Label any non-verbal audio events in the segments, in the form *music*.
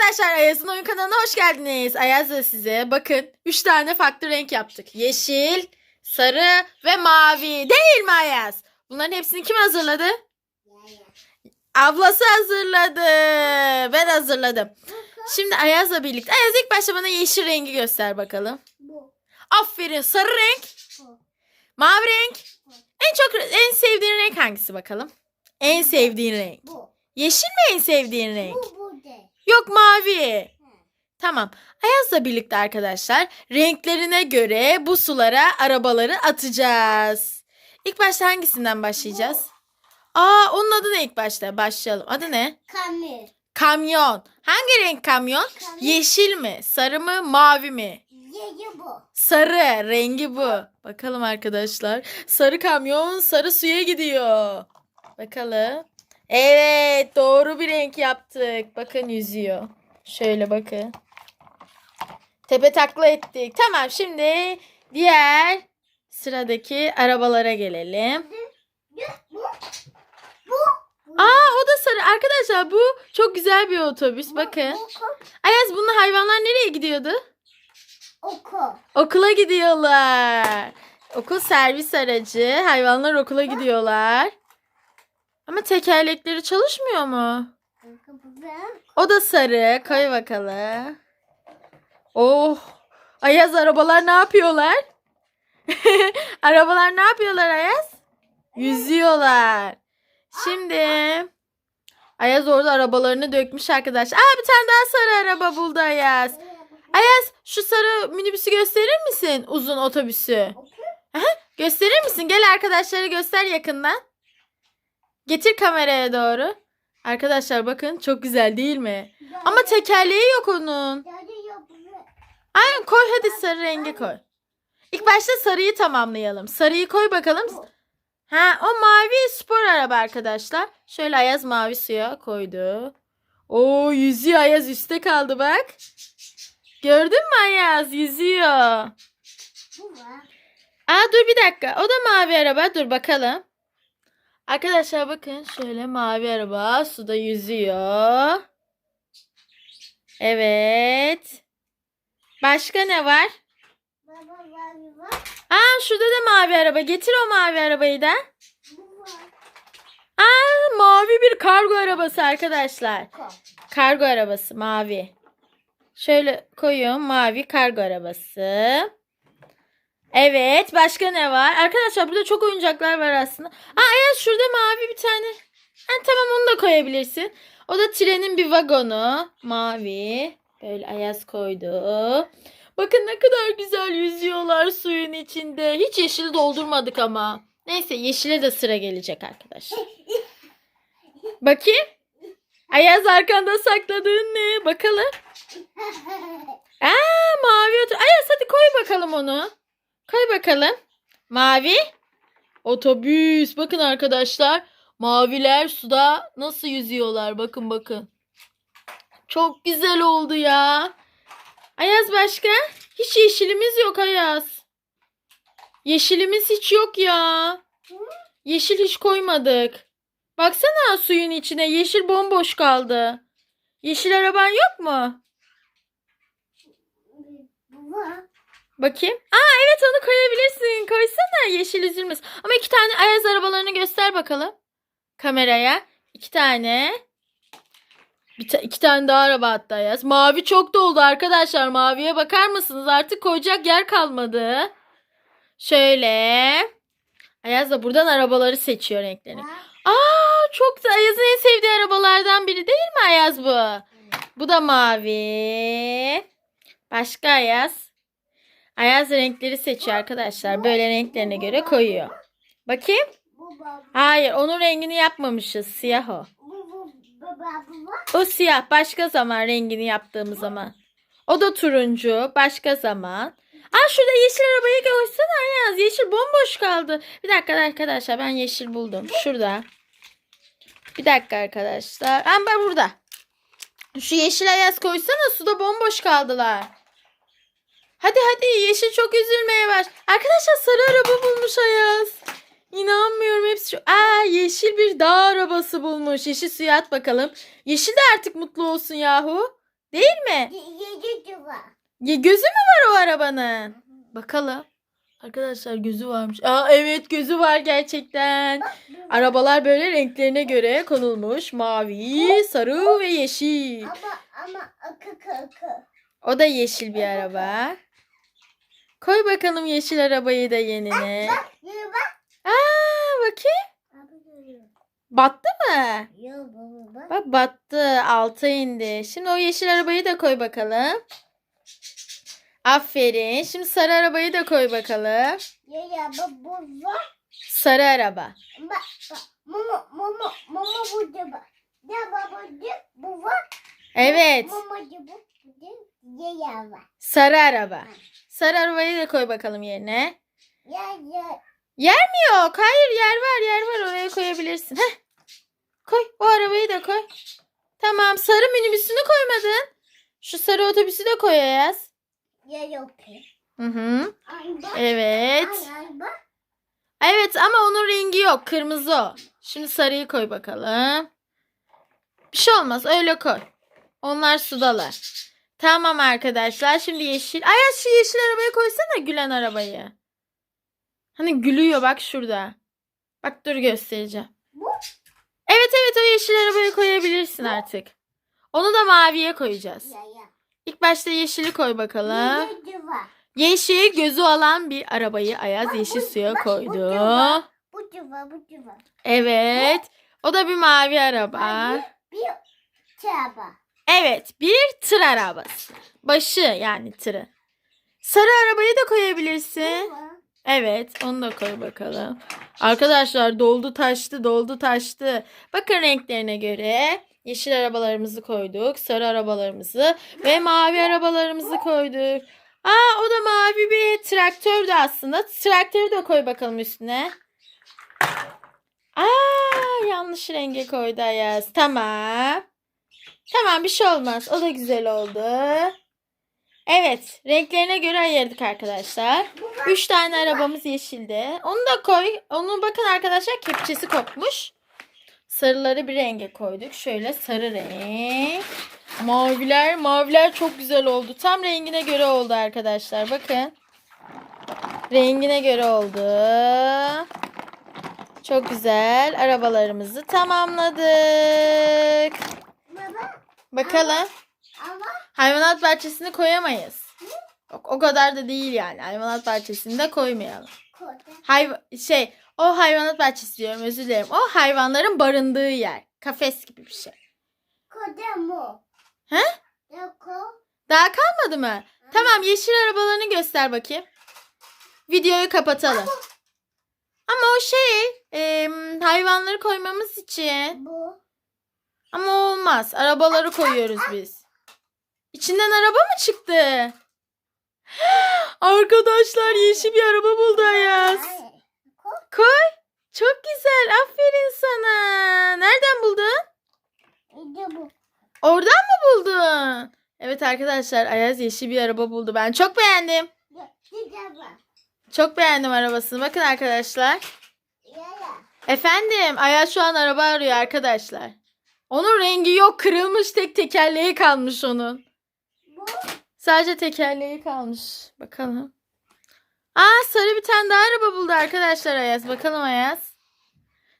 Arkadaşlar Ayaz'ın oyun kanalına hoş geldiniz. Ayaz da size bakın 3 tane farklı renk yaptık. Yeşil, sarı ve mavi. Değil mi Ayaz? Bunların hepsini kim hazırladı? Ablası hazırladı. Ben hazırladım. Şimdi Ayaz'la birlikte. Ayaz ilk başta bana yeşil rengi göster bakalım. Aferin. Sarı renk, mavi renk. En çok en sevdiğin renk hangisi bakalım? En sevdiğin renk. Yeşil mi en sevdiğin renk? Yok mavi. Tamam. Ayaz'la birlikte arkadaşlar renklerine göre bu sulara arabaları atacağız. İlk başta hangisinden başlayacağız? Aa onun adı ne ilk başta? Başlayalım. Adı ne? Kamil. Kamyon. Hangi renk kamyon? Kamyon. Yeşil mi? Sarı mı? Mavi mi? Ye bu. Sarı. Rengi bu. Bakalım arkadaşlar. Sarı kamyon sarı suya gidiyor. Bakalım. Evet doğru bir renk yaptık. Bakın yüzüyor. Şöyle bakın. Tepe takla ettik. Tamam şimdi diğer sıradaki arabalara gelelim. Aa o da sarı. Arkadaşlar bu çok güzel bir otobüs. Bakın. Ayaz bununla hayvanlar nereye gidiyordu? Oku. Okula gidiyorlar. Okul servis aracı. Hayvanlar okula gidiyorlar. Ama tekerlekleri çalışmıyor mu? O da sarı. Koy bakalım. Oh. Ayaz arabalar ne yapıyorlar? *laughs* arabalar ne yapıyorlar Ayaz? Yüzüyorlar. Şimdi Ayaz orada arabalarını dökmüş arkadaş. Aa bir tane daha sarı araba buldu Ayaz. Ayaz şu sarı minibüsü gösterir misin? Uzun otobüsü. Gösterir misin? Gel arkadaşları göster yakından. Getir kameraya doğru. Arkadaşlar bakın çok güzel değil mi? Ama tekerleği yok onun. Aynen koy hadi sarı rengi koy. İlk başta sarıyı tamamlayalım. Sarıyı koy bakalım. Ha o mavi spor araba arkadaşlar. Şöyle Ayaz mavi suya koydu. Oo yüzüyor Ayaz üstte kaldı bak. Gördün mü Ayaz yüzüyor. Aa dur bir dakika. O da mavi araba. Dur bakalım. Arkadaşlar bakın şöyle mavi araba suda yüzüyor. Evet. Başka ne var? Aa şurada da mavi araba. Getir o mavi arabayı da. Aa mavi bir kargo arabası arkadaşlar. Kargo arabası mavi. Şöyle koyuyorum mavi kargo arabası. Evet başka ne var? Arkadaşlar burada çok oyuncaklar var aslında. Aa Ayaz şurada mavi bir tane. Ha, tamam onu da koyabilirsin. O da trenin bir vagonu. Mavi. Böyle Ayaz koydu. Bakın ne kadar güzel yüzüyorlar suyun içinde. Hiç yeşili doldurmadık ama. Neyse yeşile de sıra gelecek arkadaşlar. Bakayım. Ayaz arkanda sakladığın ne? Bakalım. *laughs* Aa mavi oto. Ayaz hadi koy bakalım onu. Koy bakalım. Mavi. Otobüs. Bakın arkadaşlar. Maviler suda nasıl yüzüyorlar. Bakın bakın. Çok güzel oldu ya. Ayaz başka? Hiç yeşilimiz yok Ayaz. Yeşilimiz hiç yok ya. Yeşil hiç koymadık. Baksana suyun içine. Yeşil bomboş kaldı. Yeşil araban yok mu? Bakayım. Aa evet onu koyabilirsin. Koysana yeşil üzülmez. Ama iki tane Ayaz arabalarını göster bakalım. Kameraya. İki tane. Bir ta- iki tane daha araba hatta Ayaz. Mavi çok doldu arkadaşlar. Maviye bakar mısınız? Artık koyacak yer kalmadı. Şöyle. Ayaz da buradan arabaları seçiyor renklerini. Aa çok da Ayaz'ın en sevdiği arabalardan biri değil mi Ayaz bu? Bu da mavi. Başka Ayaz. Ayaz renkleri seçiyor arkadaşlar. Böyle renklerine göre koyuyor. Bakayım. Hayır onun rengini yapmamışız. Siyah o. O siyah. Başka zaman rengini yaptığımız zaman. O da turuncu. Başka zaman. Aa şurada yeşil arabayı koysana Ayaz. Yeşil bomboş kaldı. Bir dakika arkadaşlar ben yeşil buldum. Şurada. Bir dakika arkadaşlar. Aa ben burada. Şu yeşil Ayaz koysana. Suda bomboş kaldılar. Hadi hadi yeşil çok üzülmeye var. Arkadaşlar sarı araba bulmuş Ayaz. İnanmıyorum hepsi şu. Aa yeşil bir dağ arabası bulmuş. Yeşil suya at bakalım. Yeşil de artık mutlu olsun yahu. Değil mi? Yedi var. Ya gözü mü var o arabanın? Bakalım. Arkadaşlar gözü varmış. Aa evet gözü var gerçekten. Arabalar böyle renklerine göre konulmuş. Mavi, sarı ve yeşil. Ama ama akı akı. O da yeşil bir araba. Koy bakalım yeşil arabayı da yenine. Yürü bak. Aa bakayım. Battı mı? Baba bak. Bak battı. Alta indi. Şimdi o yeşil arabayı da koy bakalım. Aferin. Şimdi sarı arabayı da koy bakalım. Yürü baba bu. Sarı araba. Bak bak. Mama mama mama burada bak. Ya babacık bu var. Evet. Bu. Var. Sarı araba. Sarı arabayı da koy bakalım yerine. Ya ya. Yok. Hayır yer var yer var. Oraya koyabilirsin. Heh. Koy. O arabayı da koy. Tamam. Sarı minibüsünü koymadın. Şu sarı otobüsü de koy Ayaz. Ya yok. Hı hı. Bak. Evet. Bak. Evet ama onun rengi yok. Kırmızı o. Şimdi sarıyı koy bakalım. Bir şey olmaz. Öyle koy. Onlar sudalar. Tamam arkadaşlar. Şimdi yeşil. Ayaz şu yeşil arabayı koysana gülen arabayı. Hani gülüyor bak şurada. Bak dur göstereceğim. Evet evet o yeşil arabayı koyabilirsin artık. Onu da maviye koyacağız. Ya ya. İlk başta yeşili koy bakalım. Yeşil gözü olan bir arabayı Ayaz yeşil suya koydu. Evet. O da bir mavi araba. Bir çaba. Evet. Bir tır arabası. Başı yani tırı. Sarı arabayı da koyabilirsin. Evet. Onu da koy bakalım. Arkadaşlar doldu taştı doldu taştı. Bakın renklerine göre. Yeşil arabalarımızı koyduk. Sarı arabalarımızı ve mavi arabalarımızı koyduk. Aa o da mavi bir traktördü aslında. Traktörü de koy bakalım üstüne. Aa yanlış renge koydu Ayaz. Tamam. Tamam bir şey olmaz. O da güzel oldu. Evet. Renklerine göre ayırdık arkadaşlar. Üç tane arabamız yeşilde. Onu da koy. Onu bakın arkadaşlar kepçesi kopmuş. Sarıları bir renge koyduk. Şöyle sarı renk. Maviler. Maviler çok güzel oldu. Tam rengine göre oldu arkadaşlar. Bakın. Rengine göre oldu. Çok güzel. Arabalarımızı tamamladık. Bakalım. ama Hayvanat bahçesine koyamayız. O, o kadar da değil yani. Hayvanat bahçesinde koymayalım. Hayv şey o hayvanat bahçesi diyorum özür dilerim. O hayvanların barındığı yer. Kafes gibi bir şey. Koda mu? He? Daha kalmadı mı? Tamam yeşil arabalarını göster bakayım. Videoyu kapatalım. Ama o şey em, hayvanları koymamız için. Bu. Ama olmaz. Arabaları koyuyoruz biz. İçinden araba mı çıktı? *gasps* Arkadaşlar yeşil bir araba buldu Ayaz. Ay, Koy. Çok güzel. Aferin sana. Nereden buldun? Oradan mı buldun? Evet arkadaşlar Ayaz yeşil bir araba buldu. Ben çok beğendim. Çok beğendim arabasını. Bakın arkadaşlar. Efendim Ayaz şu an araba arıyor arkadaşlar. Onun rengi yok. Kırılmış tek tekerleği kalmış onun. Bu. Sadece tekerleği kalmış. Bakalım. Aa sarı bir tane daha araba buldu arkadaşlar Ayaz. Bakalım Ayaz.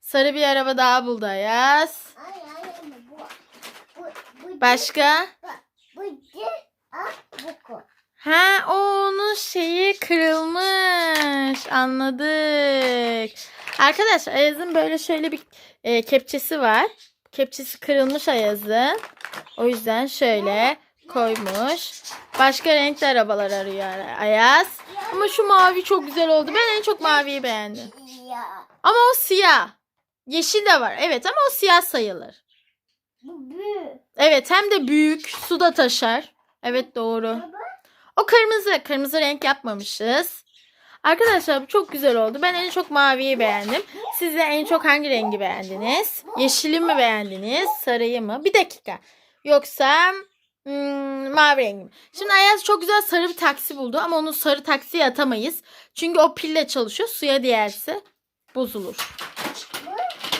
Sarı bir araba daha buldu Ayaz. Ay ay ay, bu. Bu. Bu. Başka? Bu. bu. Ha o onun şeyi kırılmış. Anladık. Arkadaşlar Ayaz'ın böyle şöyle bir e, kepçesi var. Kepçesi kırılmış Ayaz'ın. O yüzden şöyle koymuş. Başka renkli arabalar arıyor Ayaz. Ama şu mavi çok güzel oldu. Ben en çok maviyi beğendim. Ama o siyah. Yeşil de var. Evet ama o siyah sayılır. Evet hem de büyük. Su da taşar. Evet doğru. O kırmızı. Kırmızı renk yapmamışız. Arkadaşlar bu çok güzel oldu. Ben en çok maviyi beğendim. Siz de en çok hangi rengi beğendiniz? Yeşili mi beğendiniz? Sarıyı mı? Bir dakika. Yoksa hmm, mavi rengi mi? Şimdi Ayaz çok güzel sarı bir taksi buldu ama onu sarı taksiye atamayız. Çünkü o pille çalışıyor. Suya değerse bozulur.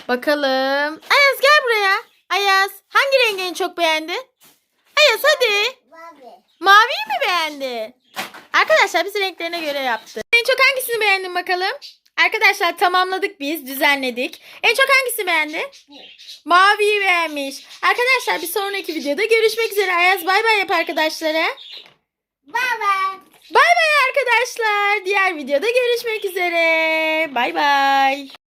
Bakalım. Ayaz gel buraya. Ayaz hangi rengi en çok beğendin? Ayaz hadi. Mavi. Maviyi mi beğendi? Arkadaşlar biz renklerine göre yaptık. En çok hangisini beğendin bakalım? Arkadaşlar tamamladık biz, düzenledik. En çok hangisini beğendi? Maviyi beğenmiş. Arkadaşlar bir sonraki videoda görüşmek üzere. Ayaz bay bay yap arkadaşlara. Baba. Bay bay arkadaşlar. Diğer videoda görüşmek üzere. Bay bay.